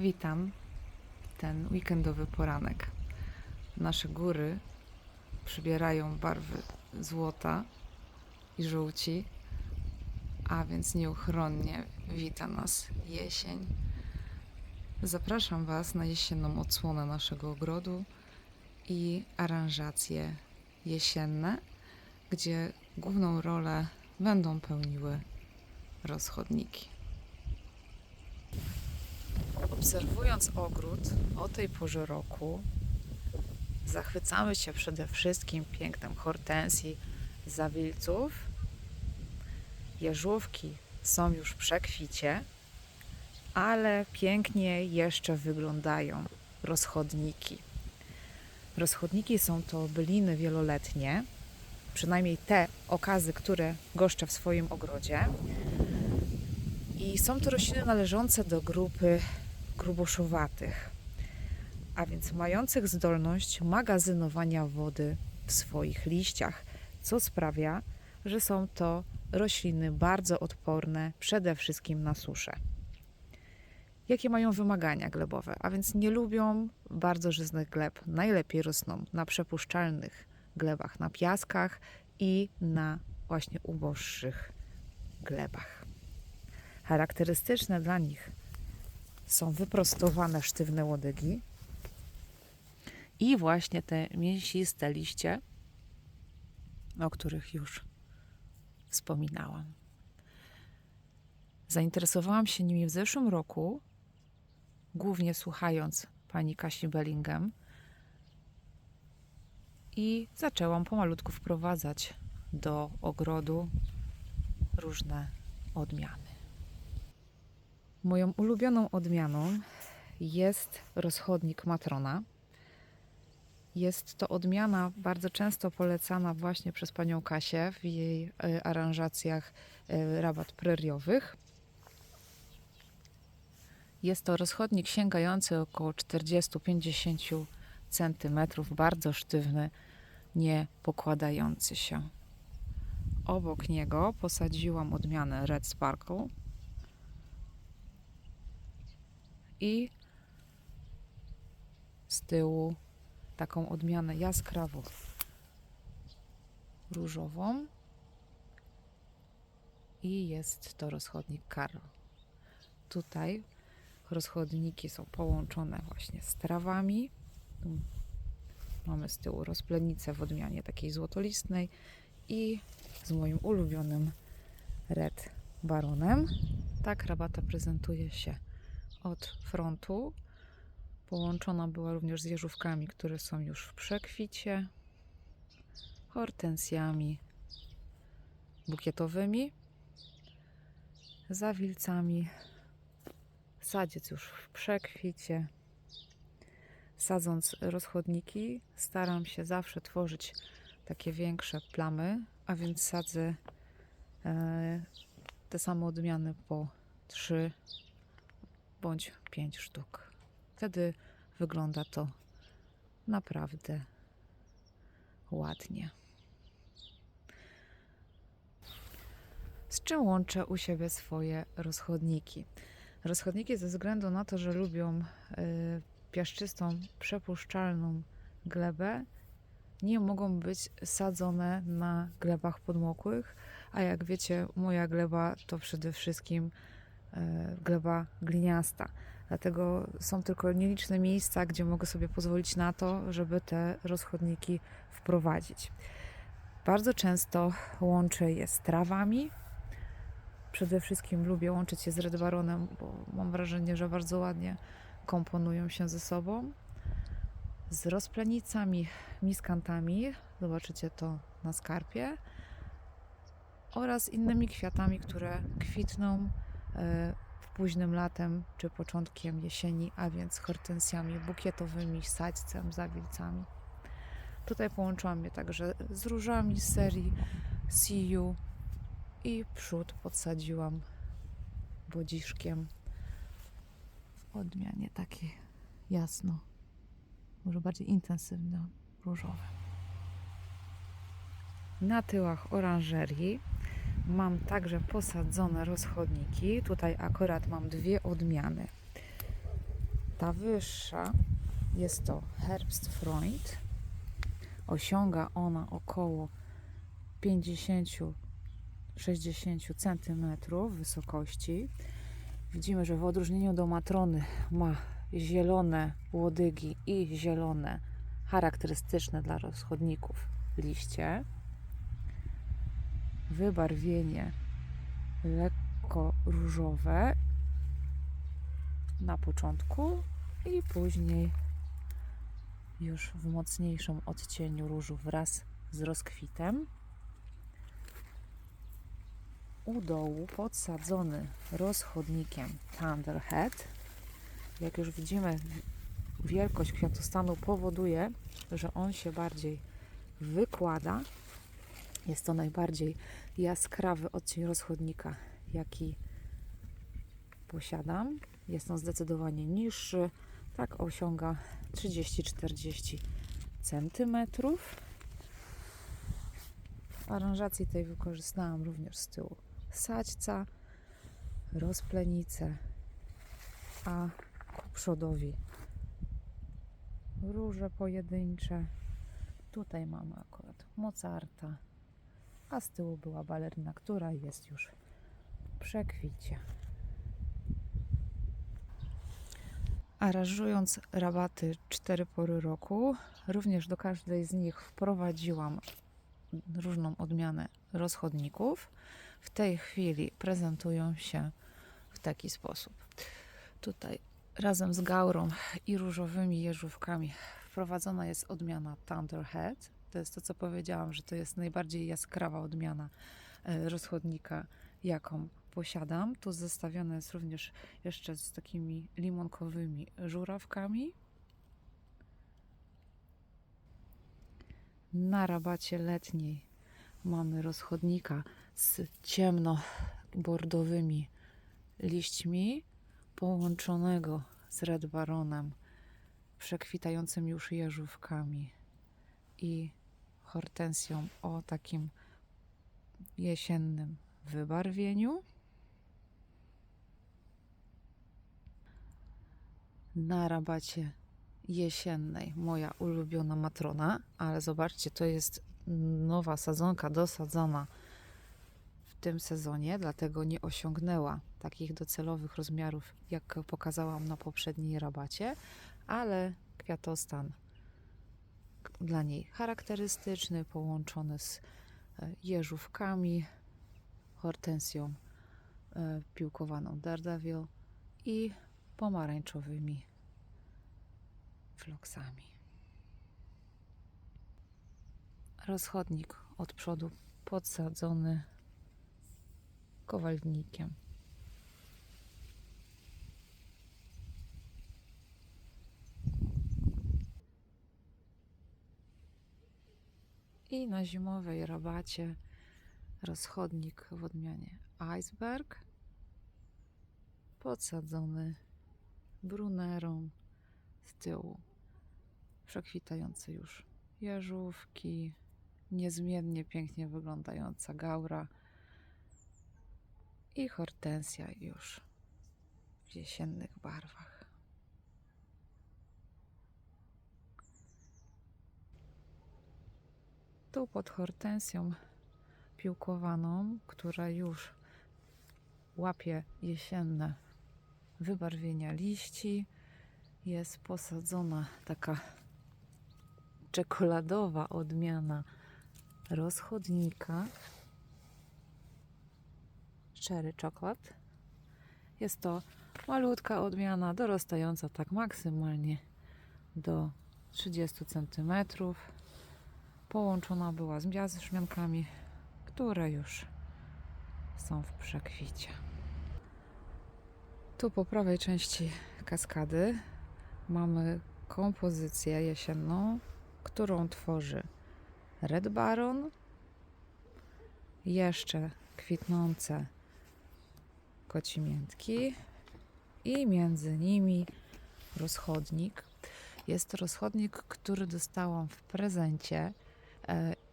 Witam. Ten weekendowy poranek. Nasze góry przybierają barwy złota i żółci, a więc nieuchronnie wita nas jesień. Zapraszam Was na jesienną odsłonę naszego ogrodu i aranżacje jesienne, gdzie główną rolę będą pełniły rozchodniki. Obserwując ogród o tej porze roku, zachwycamy się przede wszystkim pięknem hortensji, zawilców. Jeżówki są już przekwicie, ale pięknie jeszcze wyglądają rozchodniki. Rozchodniki są to byliny wieloletnie, przynajmniej te okazy, które goszczę w swoim ogrodzie. I są to rośliny należące do grupy gruboszowatych, a więc mających zdolność magazynowania wody w swoich liściach, co sprawia, że są to rośliny bardzo odporne przede wszystkim na suszę. Jakie mają wymagania glebowe? A więc nie lubią bardzo żyznych gleb. Najlepiej rosną na przepuszczalnych glebach, na piaskach i na właśnie uboższych glebach. Charakterystyczne dla nich są wyprostowane sztywne łodygi i właśnie te mięsiste liście, o których już wspominałam. Zainteresowałam się nimi w zeszłym roku, głównie słuchając pani Kasi Bellingham i zaczęłam pomalutku wprowadzać do ogrodu różne odmiany. Moją ulubioną odmianą jest rozchodnik Matrona. Jest to odmiana bardzo często polecana właśnie przez panią Kasię w jej e, aranżacjach e, rabat preriowych. Jest to rozchodnik sięgający około 40-50 cm, bardzo sztywny, nie pokładający się. Obok niego posadziłam odmianę Red Sparkle i z tyłu taką odmianę jaskrawo różową i jest to rozchodnik Karl. Tutaj rozchodniki są połączone właśnie z trawami. Mamy z tyłu rozplenicę w odmianie takiej złotolistnej i z moim ulubionym Red Baronem. Tak rabata prezentuje się od frontu. Połączona była również z jeżówkami, które są już w przekwicie, hortensjami bukietowymi, zawilcami, sadziec już w przekwicie. Sadząc rozchodniki, staram się zawsze tworzyć takie większe plamy, a więc sadzę e, te same odmiany po 3 bądź 5 sztuk. Wtedy wygląda to naprawdę ładnie. Z czym łączę u siebie swoje rozchodniki? Rozchodniki ze względu na to, że lubią y, piaszczystą, przepuszczalną glebę, nie mogą być sadzone na glebach podmokłych, a jak wiecie, moja gleba to przede wszystkim gleba gliniasta. Dlatego są tylko nieliczne miejsca, gdzie mogę sobie pozwolić na to, żeby te rozchodniki wprowadzić. Bardzo często łączę je z trawami. Przede wszystkim lubię łączyć je z Red Baronem, bo mam wrażenie, że bardzo ładnie komponują się ze sobą. Z rozplenicami, miskantami, zobaczycie to na skarpie, oraz innymi kwiatami, które kwitną e, w późnym latem czy początkiem jesieni, a więc hortensjami bukietowymi, sadźcem, zawilcami. Tutaj połączyłam je także z różami z serii See i przód podsadziłam bodziszkiem w odmianie takiej jasno, może bardziej intensywno różowe. Na tyłach oranżerii mam także posadzone rozchodniki. Tutaj akurat mam dwie odmiany. Ta wyższa jest to Herbstfreund. Osiąga ona około 50-60 cm wysokości. Widzimy, że w odróżnieniu do matrony ma zielone łodygi i zielone charakterystyczne dla rozchodników liście. Wybarwienie lekko różowe na początku i później już w mocniejszym odcieniu różu wraz z rozkwitem. U dołu podsadzony rozchodnikiem Thunderhead. Jak już widzimy, wielkość kwiatostanu powoduje, że on się bardziej wykłada. Jest to najbardziej jaskrawy odcień rozchodnika, jaki posiadam. Jest on zdecydowanie niższy, tak osiąga 30-40 cm. W aranżacji tej wykorzystałam również z tyłu sadźca, rozplenicę, a ku przodowi róże pojedyncze. Tutaj mamy akurat Mozarta, a z tyłu była balerina, która jest już w przekwicie. Aranżując rabaty cztery pory roku, również do każdej z nich wprowadziłam różną odmianę rozchodników. W tej chwili prezentują się w taki sposób. Tutaj razem z gaurą i różowymi jeżówkami wprowadzona jest odmiana Thunderhead. To jest to, co powiedziałam, że to jest najbardziej jaskrawa odmiana e, rozchodnika, jaką posiadam. Tu zestawione jest również jeszcze z takimi limonkowymi żurawkami. Na rabacie letniej mamy rozchodnika z ciemno-bordowymi liśćmi, połączonego z Red Baronem, przekwitającym już jeżówkami i hortensją o takim jesiennym wybarwieniu. Na rabacie jesiennej moja ulubiona matrona, ale zobaczcie, to jest nowa sadzonka dosadzona w tym sezonie, dlatego nie osiągnęła takich docelowych rozmiarów, jak pokazałam na poprzedniej rabacie, ale kwiatostan dla niej charakterystyczny, połączony z e, jeżówkami, hortensją e, piłkowaną Daredevil i pomarańczowymi floksami. Rozchodnik od przodu podsadzony kowalnikiem. I na zimowej rabacie rozchodnik w odmianie Iceberg podsadzony brunerą z tyłu. Przekwitające już jeżówki, niezmiennie pięknie wyglądająca gaura i hortensja już w jesiennych barwach. Tu pod hortensją piłkowaną, która już łapie jesienne wybarwienia liści, jest posadzona taka czekoladowa odmiana rozchodnika Cherry Chocolate. Jest to malutka odmiana, dorastająca tak maksymalnie do 30 cm. Połączona była z biazyszmiankami, które już są w przekwicie. Tu po prawej części kaskady mamy kompozycję jesienną, którą tworzy Red Baron, jeszcze kwitnące kocimiętki i między nimi rozchodnik. Jest to rozchodnik, który dostałam w prezencie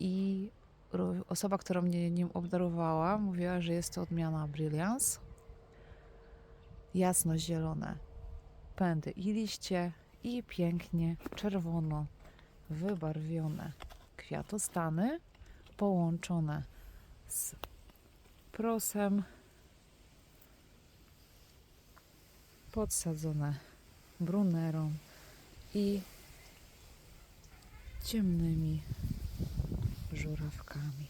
i ro- osoba, która mnie nim obdarowała, mówiła, że jest to odmiana Brilliance. Jasno-zielone pędy i liście i pięknie czerwono wybarwione kwiatostany połączone z prosem podsadzone brunerą i ciemnymi żurawkami.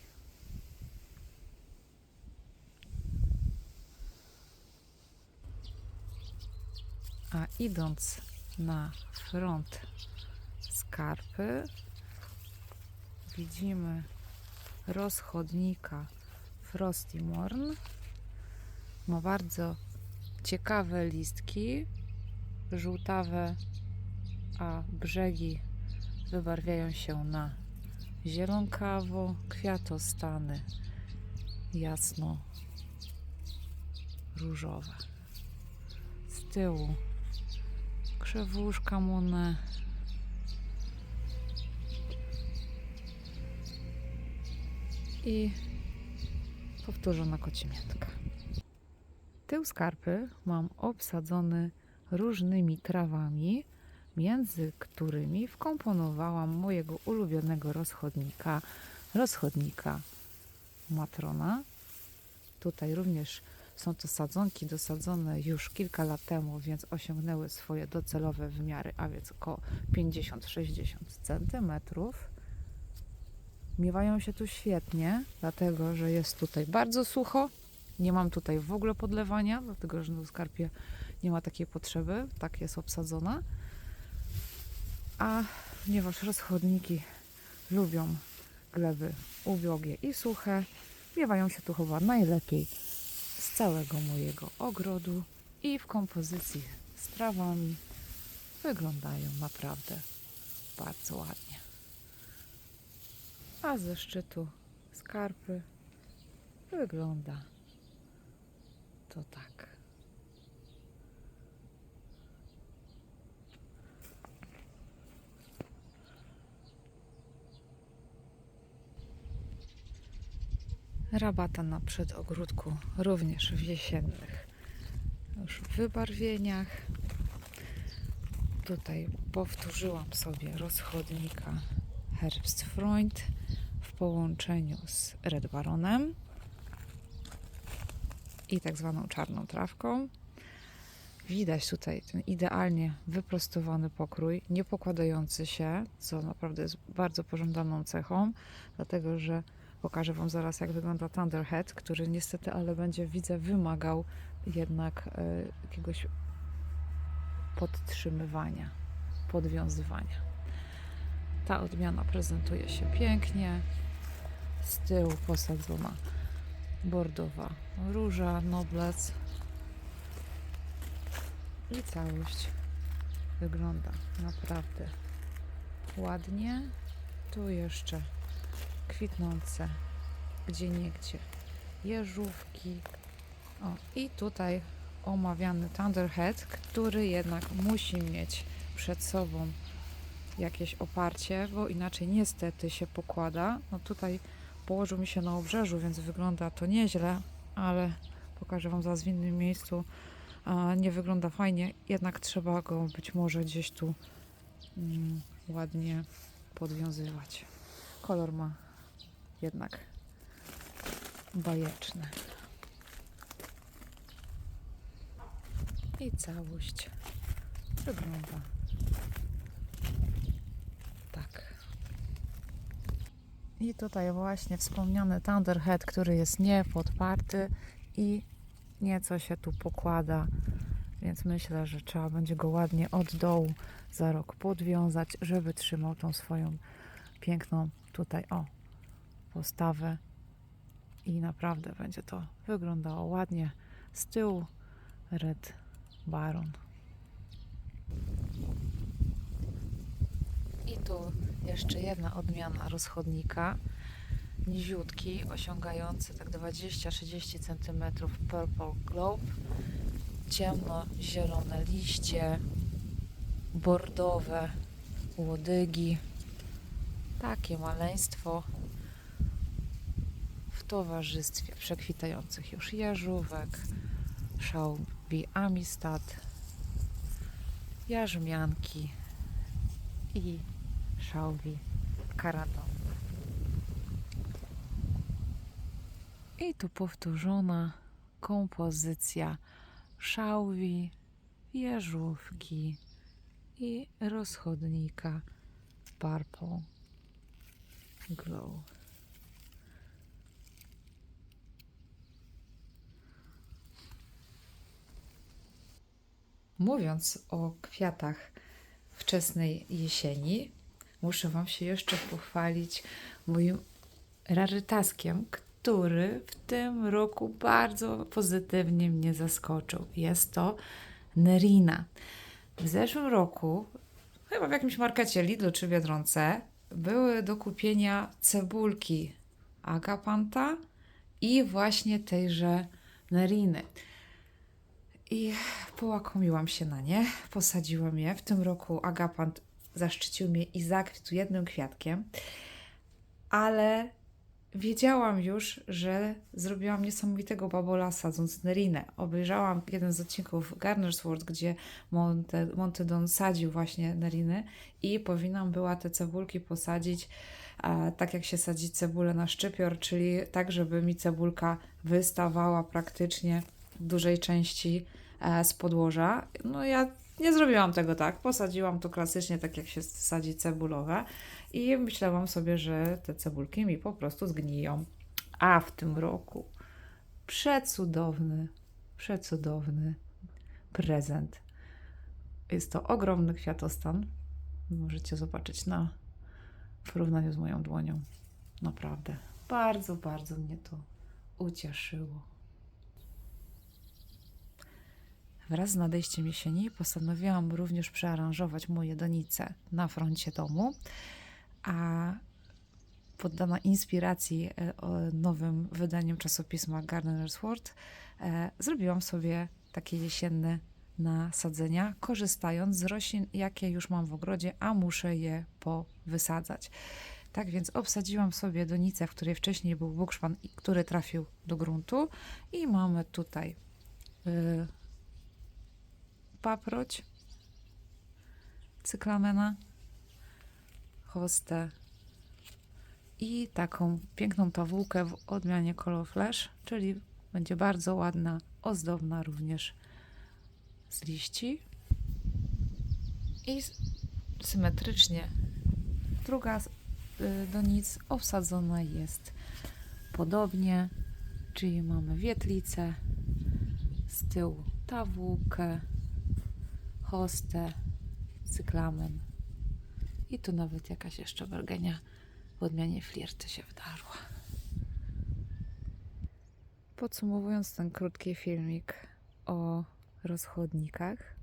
A idąc na front skarpy, widzimy rozchodnika Frosty Morn. Ma bardzo ciekawe listki, żółtawe, a brzegi wybarwiają się na zielonkawo, kwiatostany jasno różowe. Z tyłu krzewuszka Monet. I powtórzona kocimiętka. Tył skarpy mam obsadzony różnymi trawami, między którymi wkomponowałam mojego ulubionego rozchodnika, rozchodnika Matrona. Tutaj również są to sadzonki dosadzone już kilka lat temu, więc osiągnęły swoje docelowe wymiary, a więc około 50-60 cm. Miewają się tu świetnie, dlatego że jest tutaj bardzo sucho. Nie mam tutaj w ogóle podlewania, dlatego że na skarpie nie ma takiej potrzeby. Tak jest obsadzona. A ponieważ rozchodniki lubią gleby ubiogie i suche, miewają się tu chyba najlepiej z całego mojego ogrodu i w kompozycji z trawami wyglądają naprawdę bardzo ładnie. A ze szczytu skarpy wygląda to tak. Rabata na przedogródku również w jesiennych już wybarwieniach. Tutaj powtórzyłam sobie rozchodnika Herbstfreund w połączeniu z Red Baronem i tak zwaną czarną trawką. Widać tutaj ten idealnie wyprostowany pokrój, nie pokładający się, co naprawdę jest bardzo pożądaną cechą, dlatego że pokażę Wam zaraz, jak wygląda Thunderhead, który niestety, ale będzie, widzę, wymagał jednak e, jakiegoś podtrzymywania, podwiązywania. Ta odmiana prezentuje się pięknie. Z tyłu posadzona bordowa róża, noblec. I całość wygląda naprawdę ładnie. Tu jeszcze kwitnące gdzie niegdzie jeżówki. O, i tutaj omawiany Thunderhead, który jednak musi mieć przed sobą jakieś oparcie, bo inaczej niestety się pokłada. No tutaj położył mi się na obrzeżu, więc wygląda to nieźle, ale pokażę Wam zaraz w innym miejscu. Nie wygląda fajnie, jednak trzeba go być może gdzieś tu mm, ładnie podwiązywać. Kolor ma jednak bajeczne. I całość wygląda tak. I tutaj właśnie wspomniany Thunderhead, który jest niepodparty i nieco się tu pokłada, więc myślę, że trzeba będzie go ładnie od dołu za rok podwiązać, żeby trzymał tą swoją piękną tutaj, o, postawę i naprawdę będzie to wyglądało ładnie. Z tyłu Red Baron. I tu jeszcze jedna odmiana rozchodnika. Niziutki, osiągający tak 20-30 cm Purple Globe. Ciemno-zielone liście, bordowe łodygi. Takie maleństwo towarzystwie przekwitających już jeżówek, szałwi Amistad jarzmianki i szałwi karadon. I tu powtórzona kompozycja szałwi, jeżówki i rozchodnika Purple Glow. Mówiąc o kwiatach wczesnej jesieni, muszę Wam się jeszcze pochwalić moim rarytaskiem, który w tym roku bardzo pozytywnie mnie zaskoczył. Jest to Nerina. W zeszłym roku, chyba w jakimś markecie Lidl czy Biedronce, były do kupienia cebulki agapanta i właśnie tejże neriny. I połakomiłam się na nie, posadziłam je. W tym roku agapant zaszczycił mnie i zakwitł jednym kwiatkiem, ale wiedziałam już, że zrobiłam niesamowitego babola sadząc nerinę. Obejrzałam jeden z odcinków Garner's World, gdzie Monte, Montedon sadził właśnie neriny i powinnam była te cebulki posadzić tak jak się sadzi cebulę na szczypior, czyli tak, żeby mi cebulka wystawała praktycznie dużej części e, z podłoża. No ja nie zrobiłam tego tak, posadziłam to klasycznie tak jak się sadzi cebulowe i myślałam sobie, że te cebulki mi po prostu zgniją. A w tym roku przecudowny, przecudowny prezent. Jest to ogromny kwiatostan. Możecie zobaczyć na porównaniu z moją dłonią. Naprawdę. Bardzo, bardzo mnie to ucieszyło. Wraz z nadejściem jesieni postanowiłam również przearanżować moje donice na froncie domu, a poddana inspiracji e, nowym wydaniem czasopisma Gardener's World, e, zrobiłam sobie takie jesienne nasadzenia, korzystając z roślin, jakie już mam w ogrodzie, a muszę je powysadzać. Tak więc obsadziłam sobie donicę, w której wcześniej był bukszpan, który trafił do gruntu i mamy tutaj y, paproć, cyklamena, hostę i taką piękną pawłkę w odmianie Color Flash, czyli będzie bardzo ładna, ozdobna również z liści. I symetrycznie druga y, do nic obsadzona jest podobnie, czyli mamy wietlicę, z tyłu tawłkę, hostę, cyklamen i tu nawet jakaś jeszcze wargenia w odmianie flirty się wdarła. Podsumowując ten krótki filmik o rozchodnikach.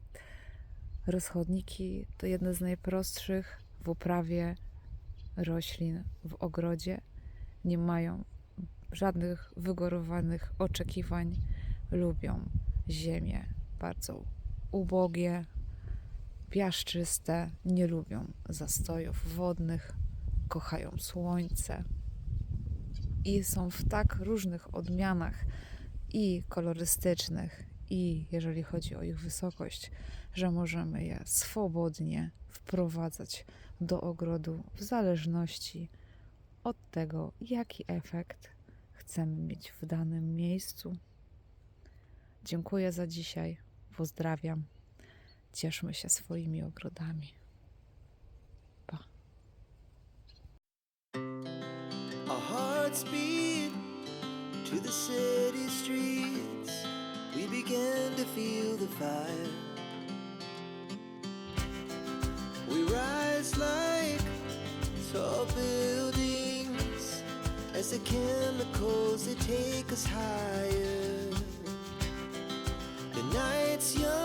Rozchodniki to jedne z najprostszych w uprawie roślin w ogrodzie. Nie mają żadnych wygórowanych oczekiwań. Lubią ziemię bardzo ubogie, piaszczyste, nie lubią zastojów wodnych, kochają słońce i są w tak różnych odmianach i kolorystycznych, i jeżeli chodzi o ich wysokość, że możemy je swobodnie wprowadzać do ogrodu w zależności od tego, jaki efekt chcemy mieć w danym miejscu. Dziękuję za dzisiaj. Pozdrawiam. Cieszmy się swoimi ogrodami. Pa. Our hearts beat to the city streets. We began to feel the fire. We rise like tall buildings as the chemicals they take us higher. The night's young